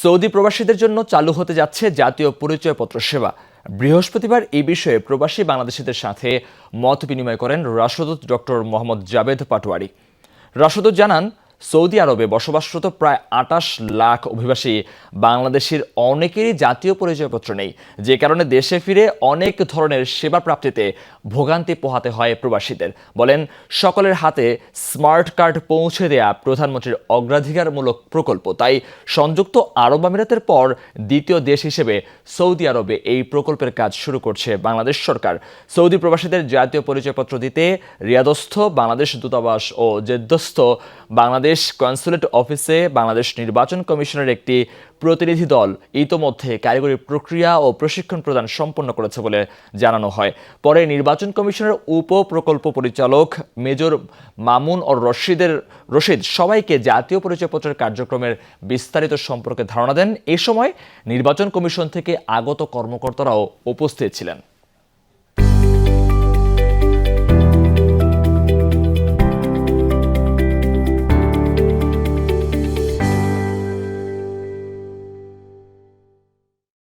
Saudi প্রবাসীদের জন্য চালু হতে যাচ্ছে জাতীয় পরিচয়পত্র সেবা। বৃহস্পতিবার এই বিষয়ে প্রবাসী বাংলাদেশিদের সাথে মত বিনিময় করেন রাষ্ট্রদূত ডক্টর মোহাম্মদ জাবেদ পাটোয়ারি। রাষ্ট্রদূত জানান সৌদি আরবে বসবাসরত প্রায় আটাশ লাখ অভিবাসী বাংলাদেশের অনেকেরই জাতীয় পরিচয়পত্র নেই। যে কারণে দেশে ফিরে অনেক ধরনের সেবা প্রাপ্তিতে ভোগান্তি পোহাতে হয় প্রবাসীদের। বলেন, সকলের হাতে স্মার্ট কার্ড পৌঁছে দেয়া প্রধানমন্ত্রীর অগ্রাধিকারমূলক প্রকল্প। তাই সংযুক্ত আরব আমিরাতের পর দ্বিতীয় দেশ হিসেবে সৌদি আরবে এই প্রকল্পের কাজ শুরু করছে বাংলাদেশ সরকার। সৌদি প্রবাসীদের জাতীয় পরিচয়পত্র দিতে রিয়াদস্থ বাংলাদেশ দূতাবাস ও জেদ্দস্থ বাংলাদেশ কনসুলেট অফিসে বাংলাদেশ নির্বাচন কমিশনের একটি প্রতিনিধি দল ইতোমধ্যে কারিগরি প্রক্রিয়া ও প্রশিক্ষণ প্রদান সম্পন্ন করেছে বলে জানানো হয়। পরে নির্বাচন কমিশনের উপ প্রকল্প পরিচালক মেজর মামুন ও রশিদের, রশিদ সবাইকে জাতীয় পরিচয়পত্রের কার্যক্রমের বিস্তারিত সম্পর্কে ধারণা দেন। এ সময় নির্বাচন কমিশন থেকে আগত কর্মকর্তারাও উপস্থিত ছিলেন।